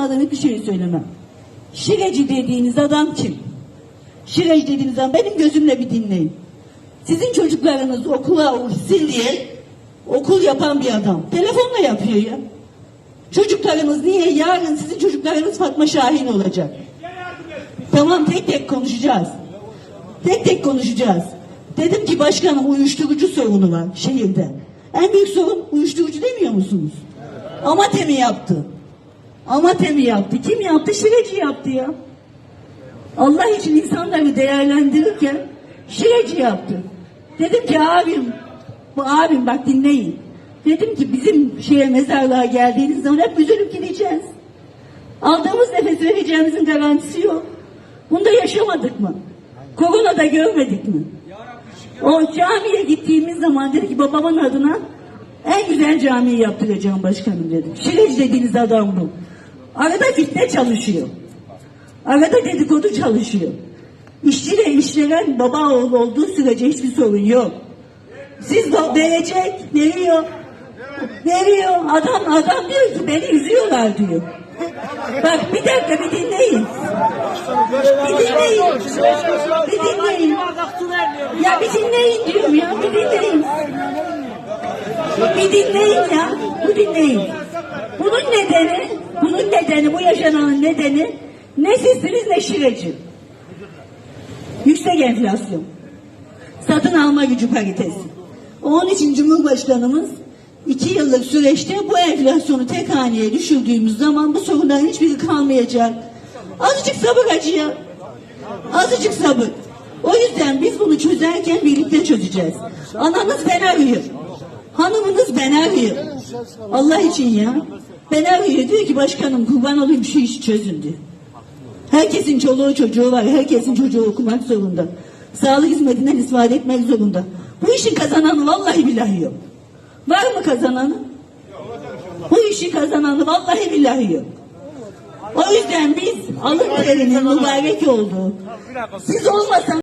susmadan hiçbir şey söylemem. Şireci dediğiniz adam kim? Şireci dediğiniz adam benim gözümle bir dinleyin. Sizin çocuklarınız okula gitsin diye okul yapan bir adam. Telefonla yapıyor ya. Çocuklarınız niye? Yarın sizin çocuklarınız Fatma Şahin olacak. Tamam tek tek konuşacağız. Tek tek konuşacağız. Dedim ki başkanım uyuşturucu sorunu var şehirde. En büyük sorun uyuşturucu demiyor musunuz? Amate mi yaptı? Amate mi yaptı? Kim yaptı? Şireci yaptı ya. Allah için insanları değerlendirirken şireci yaptı. Dedim ki abim, bu abim bak dinleyin. Dedim ki bizim şeye mezarlığa geldiğiniz zaman hep üzülüp gideceğiz. Aldığımız nefes vereceğimizin garantisi yok. Bunda yaşamadık mı? Koronada görmedik mi? O camiye gittiğimiz zaman dedi ki babamın adına en güzel camiyi yaptıracağım başkanım dedi. Şireci dediğiniz adam bu. Arada fitne çalışıyor. Arada dedikodu çalışıyor. İşçiyle işlenen baba oğlu olduğu sürece hiçbir sorun yok. Siz de verecek, veriyor. Veriyor. Adam adam diyor ki beni üzüyorlar diyor. Bak bir dakika bir dinleyin. Bir dinleyin. Bir dinleyin. Ya bir dinleyin diyorum ya bir dinleyin. Bir dinleyin ya. Bir dinleyin. Bunun nedeni, bunun nedeni, bu yaşananın nedeni ne sizsiniz ne şireci. Yüksek enflasyon. Satın alma gücü paritesi. Onun için Cumhurbaşkanımız iki yıllık süreçte bu enflasyonu tek haneye düşürdüğümüz zaman bu sorunların hiçbiri kalmayacak. Azıcık sabır acı ya. Azıcık sabır. O yüzden biz bunu çözerken birlikte çözeceğiz. Ananız ben arıyor. Hanımınız ben arıyor. Allah için ya. Ben arıyor diyor ki başkanım kurban olayım şu işi çözün diyor. Herkesin çoluğu çocuğu var. Herkesin çocuğu okumak zorunda. Sağlık hizmetinden istifade etmek zorunda. Bu işin kazananı vallahi billahi yok. Var mı kazananı? Bu işi kazananı vallahi billahi yok. O yüzden biz alın terinin mübarek olduğu, siz olmasanız